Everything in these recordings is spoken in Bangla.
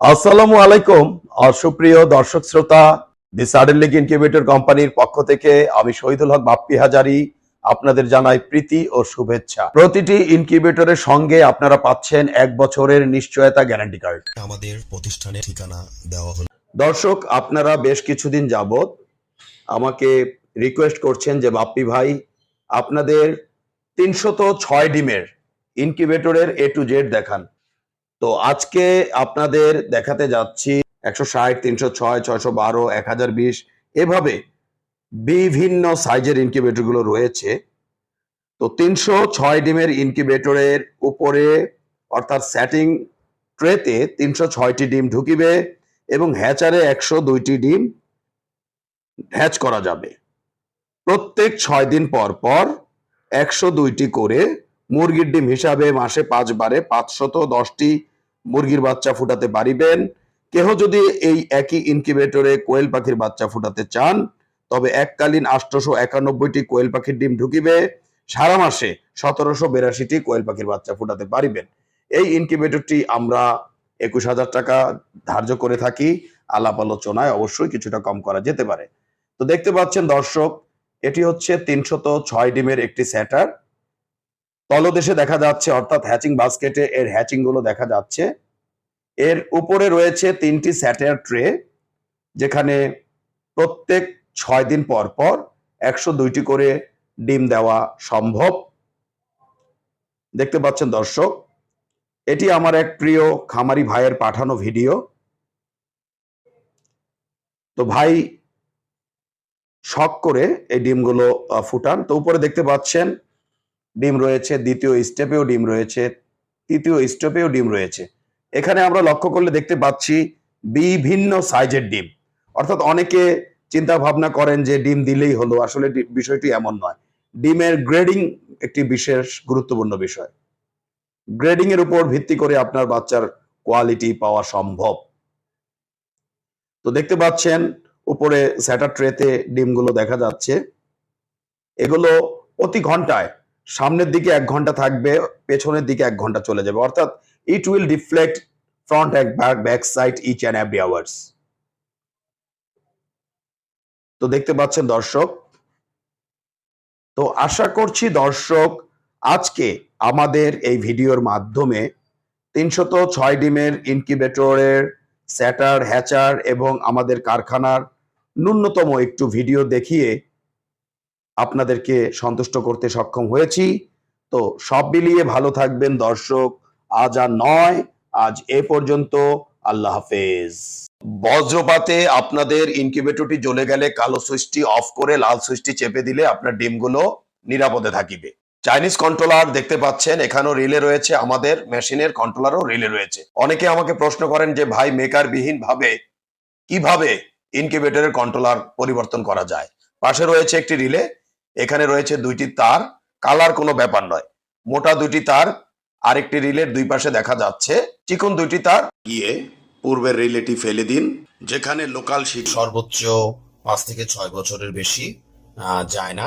আসসালামু আলাইকুম অসুপ্রিয় সুপ্রিয় দর্শক শ্রোতা দি সাডেন লিগ ইনকিউবেটর কোম্পানির পক্ষ থেকে আমি শহীদুল হক বাপ্পি হাজারি আপনাদের জানাই প্রীতি ও শুভেচ্ছা। প্রতিটি ইনকিউবেটরের সঙ্গে আপনারা পাচ্ছেন এক বছরের নিশ্চয়তা গ্যারান্টি কার্ড। আমাদের প্রতিষ্ঠানের ঠিকানা দেওয়া হলো। দর্শক আপনারা বেশ কিছুদিন যাবত আমাকে রিকোয়েস্ট করছেন যে বাপ্পি ভাই আপনাদের তিনশত ছয় ডিমের ইনকিউবেটরের এ টু জেড দেখান। তো আজকে আপনাদের দেখাতে যাচ্ছি একশো ষাট, তিনশো ছয়, ছয়শো বারো, এক হাজার বিশ, এভাবে বিভিন্ন সাইজের ইনকিউবেটরগুলো রয়েছে। তো তিনশো ছয় ডিমের ইনকিউবেটরের উপরে অর্থাৎ সেটিং ট্রেতে তিনশো ছয়টি ডিম ঢুকিবে এবং হ্যাচারে একশো দুইটি ডিম হ্যাচ করা যাবে। প্রত্যেক ছয় দিন পর পর একশো দুইটি করে মুরগির ডিম হিসাবে মাসে পাঁচবারে পাঁচশত দশটি মুরগির বাচ্চা ফুটাতে পারিবেন। কেহ যদি এই একই ইনকিউবেটরে কোয়েল পাখির বাচ্চা ফুটাতে চান, তবে এককালীন আটশোশো একানব্বইটি কোয়েল পাখির ডিম ঢুকিবে। সারা মাসে সতেরোশো বিরাশিটি কোয়েল পাখির বাচ্চা ফুটাতে পারিবেন। এই ইনকিউবেটরটি আমরা একুশ হাজার টাকা ধার্য করে থাকি। আলাপ আলোচনায় অবশ্যই কিছুটা কম করা যেতে পারে। তো দেখতে পাচ্ছেন দর্শক, এটি হচ্ছে তিনশত ছয় ডিমের একটি স্যাটার। তলদেশে দেখা যাচ্ছে, অর্থাৎ হ্যাচিং বাস্কেটে এর হ্যাচিংগুলো দেখা যাচ্ছে। এর উপরে রয়েছে তিনটি স্যাটার ট্রে যেখানে প্রত্যেক ছয় দিন পর পর একশো দুইটি করে ডিম দেওয়া সম্ভব। দেখতে পাচ্ছেন দর্শক, এটি আমার এক প্রিয় খামারি ভাইয়ের পাঠানো ভিডিও। তো ভাই শখ করে এই ডিমগুলো ফুটান। তো উপরে দেখতে পাচ্ছেন ডিম রয়েছে, দ্বিতীয় স্টেপেও ডিম রয়েছে, তৃতীয় স্টেপেও ডিম রয়েছে। এখানে আমরা লক্ষ্য করলে দেখতে পাচ্ছি বিভিন্ন সাইজের ডিম। অর্থাৎ অনেকে চিন্তা ভাবনা করেন যে ডিম দিলেই হলো, আসলে বিষয়টি এমন নয়। ডিমের গ্রেডিং একটি বিশেষ গুরুত্বপূর্ণ বিষয়। গ্রেডিং এর উপর ভিত্তি করে আপনার বাচ্চার কোয়ালিটি পাওয়া সম্ভব। তো দেখতে পাচ্ছেন, উপরে স্যাটার ট্রেতে ডিমগুলো দেখা যাচ্ছে। এগুলো প্রতি ঘন্টায় সামনের দিকে এক ঘণ্টা থাকবে, পেছনের দিকে এক ঘণ্টা চলে যাবে। অর্থাৎ it will deflect front back side each and every hours তো দেখতে পাচ্ছেন দর্শক, তো আশা করছি দর্শক, আজকে আমাদের এই ভিডিওর মাধ্যমে তিনশত ছয় ডিমের ইনকিউবেটরের, স্যাটার, হ্যাচার এবং আমাদের কারখানার ন্যূনতম একটু ভিডিও দেখিয়ে আপনাদেরকে সন্তুষ্ট করতে সক্ষম হয়েছি। তো সব মিলিয়ে ভালো থাকবেন দর্শক। আজ আর নয়, আজ এ পর্যন্ত। আল্লাহ হাফেজ। বজ্রপাতে আপনাদের ইনকিউবেটরটি জ্বলে গেলে কালো সুইচটি অফ করে লাল সুইচটি চেপে দিলে আপনার ডিমগুলো নিরাপদে থাকিবে। চাইনিজ কন্ট্রোলার দেখতে পাচ্ছেন, এখানেও রিলে রয়েছে আমাদের মেশিনের কন্ট্রোলারও রিলে রয়েছে। অনেকে আমাকে প্রশ্ন করেন যে, ভাই মেকার বিহীন ভাবে কীভাবে ইনকিউবেটরের কন্ট্রোলার পরিবর্তন করা যায়? পাশে রয়েছে একটি রিলে এখানে রয়েছে দুইটি তার, কালার কোনো ব্যাপার নয়। মোটা দুইটি তার, আরেকটি রিলের দুই পাশে দেখা যাচ্ছে। চিকন দুইটি তার। গিয়ে পূর্বের রিলেটি ফেলে দিন, যেখানে লোকাল শীত সর্বোচ্চ পাঁচ থেকে ছয় বছরের বেশি যায় না।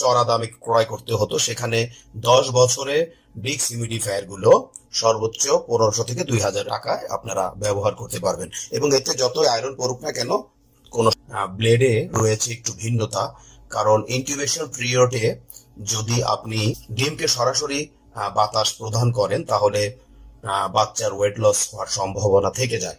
চড়া দামে ক্রয় করতে হতো। সেখানে দশ বছরে ডিক্স হিউমিডিফায়ারগুলো সর্বোচ্চ পনেরোশো থেকে দুই হাজার টাকায় আপনারা ব্যবহার করতে পারবেন। এবং এতে যতই আয়রন পড়ুক না কেন, কোন ব্লেডে রয়েছে একটু ভিন্নতা। কারণ ইনকিউবেশন পিরিয়ডে যদি আপনি ডিমকে সরাসরি বাতাস প্রদান করেন, তাহলে বাচ্চার ওয়েট লস হওয়ার সম্ভাবনা থেকে যায়।